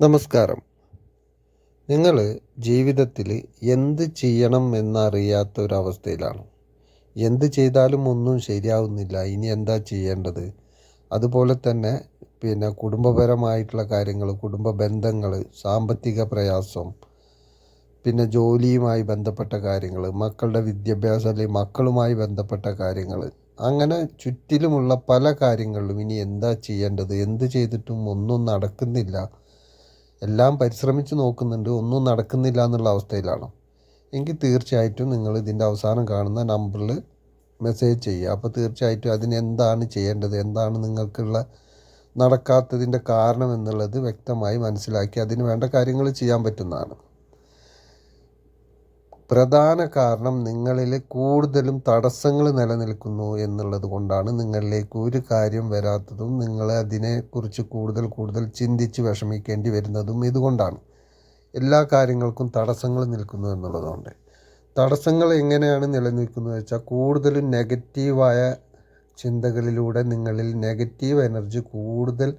നമസ്കാരം. നിങ്ങൾ ജീവിതത്തിൽ എന്ത് ചെയ്യണം എന്നറിയാത്ത ഒരവസ്ഥയിലാണ് എന്ത് ചെയ്താലും ഒന്നും ശരിയാവുന്നില്ല. ഇനി എന്താ ചെയ്യേണ്ടത്? അതുപോലെ തന്നെ പിന്നെ കുടുംബപരമായിട്ടുള്ള കാര്യങ്ങൾ കുടുംബ ബന്ധങ്ങൾ സാമ്പത്തിക പ്രയാസം പിന്നെ ജോലിയുമായി ബന്ധപ്പെട്ട കാര്യങ്ങൾ മക്കളുടെ വിദ്യാഭ്യാസം അല്ലെങ്കിൽ മക്കളുമായി ബന്ധപ്പെട്ട കാര്യങ്ങൾ അങ്ങനെ ചുറ്റിലുമുള്ള പല കാര്യങ്ങളിലും ഇനി എന്താ ചെയ്യേണ്ടത്? എന്ത് ചെയ്തിട്ടും ഒന്നും നടക്കുന്നില്ല. എല്ലാം പരിശ്രമിച്ച് നോക്കുന്നുണ്ട് ഒന്നും നടക്കുന്നില്ല എന്നുള്ള അവസ്ഥയിലാണ്. എങ്കിൽ തീർച്ചയായിട്ടും നിങ്ങൾ ഇതിന്റെ അവസാനം കാണുന്ന നമ്പറിൽ മെസ്സേജ് ചെയ്യുക. അപ്പോൾ തീർച്ചയായിട്ടും അതിന് എന്താണ് ചെയ്യേണ്ടത് എന്താണ് നിങ്ങൾക്കുള്ള നടക്കാത്തതിന്റെ കാരണം എന്നുള്ളത് വ്യക്തമായി മനസ്സിലാക്കി അതിന് വേണ്ട കാര്യങ്ങൾ ചെയ്യാൻ പറ്റുന്നതാണ്. പ്രധാന കാരണം നിങ്ങളിൽ കൂടുതലും തടസ്സങ്ങൾ നിലനിൽക്കുന്നു എന്നുള്ളത് കൊണ്ടാണ് നിങ്ങളിലേക്ക് ഒരു കാര്യം വരാത്തതും നിങ്ങൾ അതിനെക്കുറിച്ച് കൂടുതൽ കൂടുതൽ ചിന്തിച്ച് വിഷമിക്കേണ്ടി വരുന്നതും ഇതുകൊണ്ടാണ്. എല്ലാ കാര്യങ്ങൾക്കും തടസ്സങ്ങൾ നിൽക്കുന്നു എന്നുള്ളതുകൊണ്ട്. തടസ്സങ്ങൾ എങ്ങനെയാണ് നിലനിൽക്കുന്നത് വെച്ചാൽ കൂടുതലും നെഗറ്റീവായ ചിന്തകളിലൂടെ നിങ്ങളിൽ നെഗറ്റീവ് എനർജി കൂടുതൽ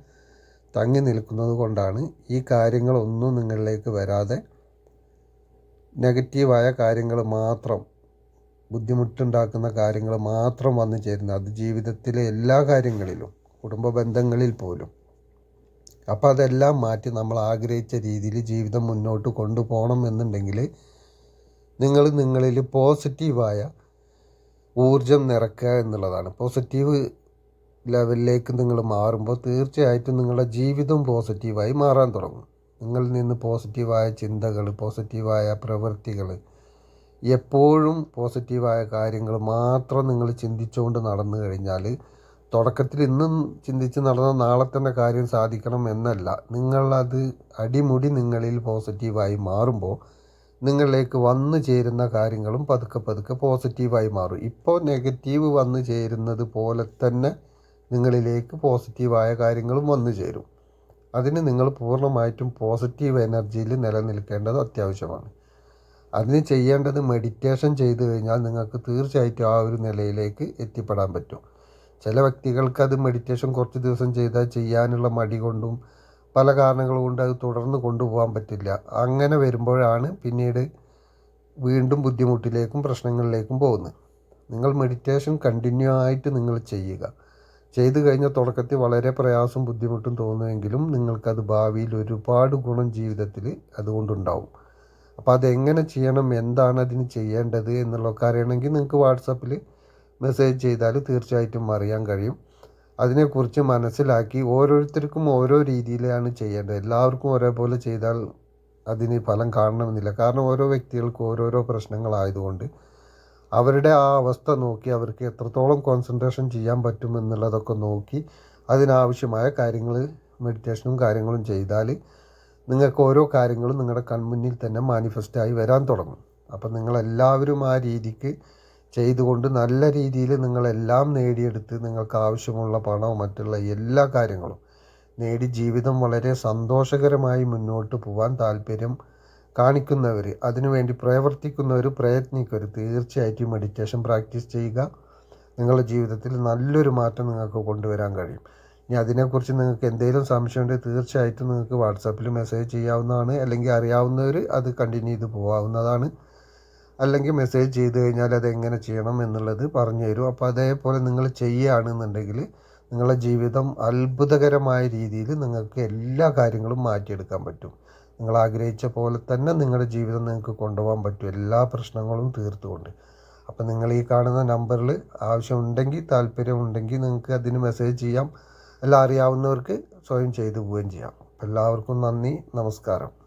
തങ്ങി നിൽക്കുന്നത് കൊണ്ടാണ് ഈ കാര്യങ്ങളൊന്നും നിങ്ങളിലേക്ക് വരാതെ നെഗറ്റീവായ കാര്യങ്ങൾ മാത്രം ബുദ്ധിമുട്ടുണ്ടാക്കുന്ന കാര്യങ്ങൾ മാത്രം വന്നു ചേരുന്നത് അത് ജീവിതത്തിലെ എല്ലാ കാര്യങ്ങളിലും കുടുംബ ബന്ധങ്ങളിൽ പോലും. അപ്പോൾ അതെല്ലാം മാറ്റി നമ്മൾ ആഗ്രഹിച്ച രീതിയിൽ ജീവിതം മുന്നോട്ട് കൊണ്ടുപോകണം എന്നുണ്ടെങ്കിൽ നിങ്ങൾ നിങ്ങളിൽ പോസിറ്റീവായ ഊർജം നിറക്കുക എന്നുള്ളതാണ്. പോസിറ്റീവ് ലെവലിലേക്ക് നിങ്ങൾ മാറുമ്പോൾ തീർച്ചയായിട്ടും നിങ്ങളുടെ ജീവിതം പോസിറ്റീവായി മാറാൻ തുടങ്ങും. നിങ്ങളിൽ നിന്ന് പോസിറ്റീവായ ചിന്തകൾ പോസിറ്റീവായ പ്രവൃത്തികൾ എപ്പോഴും പോസിറ്റീവായ കാര്യങ്ങൾ മാത്രം നിങ്ങൾ ചിന്തിച്ചുകൊണ്ട് നടന്നു കഴിഞ്ഞാൽ തുടക്കത്തിൽ ഇന്നും ചിന്തിച്ച് നടന്ന നാളെ തന്നെ കാര്യം സാധിക്കണം എന്നല്ല. നിങ്ങളത് അടിമുടി നിങ്ങളിൽ പോസിറ്റീവായി മാറുമ്പോൾ നിങ്ങളിലേക്ക് വന്നു ചേരുന്ന കാര്യങ്ങളും പതുക്കെ പതുക്കെ പോസിറ്റീവായി മാറും. ഇപ്പോൾ നെഗറ്റീവ് വന്നു ചേരുന്നത് പോലെ തന്നെ നിങ്ങളിലേക്ക് പോസിറ്റീവായ കാര്യങ്ങളും വന്നു ചേരും. അതിന് നിങ്ങൾ പൂർണമായിട്ടും പോസിറ്റീവ് എനർജിയിൽ നിലനിൽക്കേണ്ടത് അത്യാവശ്യമാണ്. അതിന് ചെയ്യേണ്ടത് മെഡിറ്റേഷൻ ചെയ്തു കഴിഞ്ഞാൽ നിങ്ങൾക്ക് തീർച്ചയായിട്ടും ആ ഒരു നിലയിലേക്ക് എത്തിപ്പെടാൻ പറ്റും. ചില വ്യക്തികൾക്ക് അത് മെഡിറ്റേഷൻ കുറച്ച് ദിവസം ചെയ്താൽ ചെയ്യാനുള്ള മടി കൊണ്ടും പല കാരണങ്ങൾ കൊണ്ട് അത് തുടർന്ന് കൊണ്ടുപോകാൻ പറ്റില്ല. അങ്ങനെ വരുമ്പോഴാണ് പിന്നീട് വീണ്ടും ബുദ്ധിമുട്ടിലേക്കും പ്രശ്നങ്ങളിലേക്കും പോകുന്നത്. നിങ്ങൾ മെഡിറ്റേഷൻ കണ്ടിന്യൂ ആയിട്ട് നിങ്ങൾ ചെയ്യുക. ചെയ്തു കഴിഞ്ഞ തുടക്കത്തിൽ വളരെ പ്രയാസം ബുദ്ധിമുട്ടും തോന്നുമെങ്കിലും നിങ്ങൾക്കത് ഭാവിയിൽ ഒരുപാട് ഗുണം ജീവിതത്തിൽ അതുകൊണ്ടുണ്ടാവും. അപ്പോൾ അതെങ്ങനെ ചെയ്യണം? എന്താണ് അതിന് ചെയ്യേണ്ടത് എന്നുള്ളതൊക്കെ അറിയണമെങ്കിൽ നിങ്ങൾക്ക് വാട്സപ്പിൽ മെസ്സേജ് ചെയ്താൽ തീർച്ചയായിട്ടും അറിയാൻ കഴിയും. അതിനെക്കുറിച്ച് മനസ്സിലാക്കി ഓരോരുത്തർക്കും ഓരോ രീതിയിലാണ് ചെയ്യേണ്ടത്. എല്ലാവർക്കും ഒരേപോലെ ചെയ്താൽ അതിന് ഫലം കാണണമെന്നില്ല. കാരണം ഓരോ വ്യക്തികൾക്കും ഓരോരോ പ്രശ്നങ്ങളായതുകൊണ്ട് അവരുടെ ആ അവസ്ഥ നോക്കി അവർക്ക് എത്രത്തോളം കോൺസെൻട്രേഷൻ ചെയ്യാൻ പറ്റും എന്നുള്ളതൊക്കെ നോക്കി അതിനാവശ്യമായ കാര്യങ്ങൾ മെഡിറ്റേഷനും കാര്യങ്ങളും ചെയ്താൽ നിങ്ങൾക്ക് ഓരോ കാര്യങ്ങളും നിങ്ങളുടെ കൺമുന്നിൽ തന്നെ മാനിഫെസ്റ്റായി വരാൻ തുടങ്ങും. അപ്പം നിങ്ങളെല്ലാവരും ആ രീതിക്ക് ചെയ്തുകൊണ്ട് നല്ല രീതിയിൽ നിങ്ങളെല്ലാം നേടിയെടുത്ത് നിങ്ങൾക്ക് ആവശ്യമുള്ള പണവും മറ്റുള്ള എല്ലാ കാര്യങ്ങളും നേടി ജീവിതം വളരെ സന്തോഷകരമായി മുന്നോട്ട് പോകാൻ താല്പര്യം കാണിക്കുന്നവർ അതിനുവേണ്ടി പ്രവർത്തിക്കുന്നവർ പ്രയത്നിക്കവർ തീർച്ചയായിട്ടും മെഡിറ്റേഷൻ പ്രാക്ടീസ് ചെയ്യുക. നിങ്ങളുടെ ജീവിതത്തിൽ നല്ലൊരു മാറ്റം നിങ്ങൾക്ക് കൊണ്ടുവരാൻ കഴിയും. ഇനി അതിനെക്കുറിച്ച് നിങ്ങൾക്ക് എന്തെങ്കിലും സംശയമുണ്ടെങ്കിൽ തീർച്ചയായിട്ടും നിങ്ങൾക്ക് വാട്സാപ്പിൽ മെസ്സേജ് ചെയ്യാവുന്നതാണ്. അല്ലെങ്കിൽ അറിയാവുന്നവർ അത് കണ്ടിന്യൂ ചെയ്ത് പോകാവുന്നതാണ്. അല്ലെങ്കിൽ മെസ്സേജ് ചെയ്ത് കഴിഞ്ഞാൽ അത് എങ്ങനെ ചെയ്യണം എന്നുള്ളത് പറഞ്ഞു തരും. അപ്പോൾ അതേപോലെ നിങ്ങൾ ചെയ്യുകയാണെന്നുണ്ടെങ്കിൽ നിങ്ങളുടെ ജീവിതം അത്ഭുതകരമായ രീതിയിൽ നിങ്ങൾക്ക് എല്ലാ കാര്യങ്ങളും മാറ്റിയെടുക്കാൻ പറ്റും. നിങ്ങൾ ആഗ്രഹിച്ച പോലെ തന്നെ നിങ്ങളുടെ ജീവിതം നിങ്ങൾക്ക് കൊണ്ടുപോകാൻ പറ്റും. എല്ലാ പ്രശ്നങ്ങളും തീർത്തുകൊണ്ട്. അപ്പോൾ നിങ്ങൾ ഈ കാണുന്ന നമ്പറിൽ ആവശ്യമുണ്ടെങ്കിൽ താല്പര്യമുണ്ടെങ്കിൽ നിങ്ങൾക്ക് അതിന് മെസ്സേജ് ചെയ്യാം. എല്ലാം അറിയാവുന്നവർക്ക് സ്വയം ചെയ്തു പോവുകയും ചെയ്യാം. എല്ലാവർക്കും നന്ദി. നമസ്കാരം.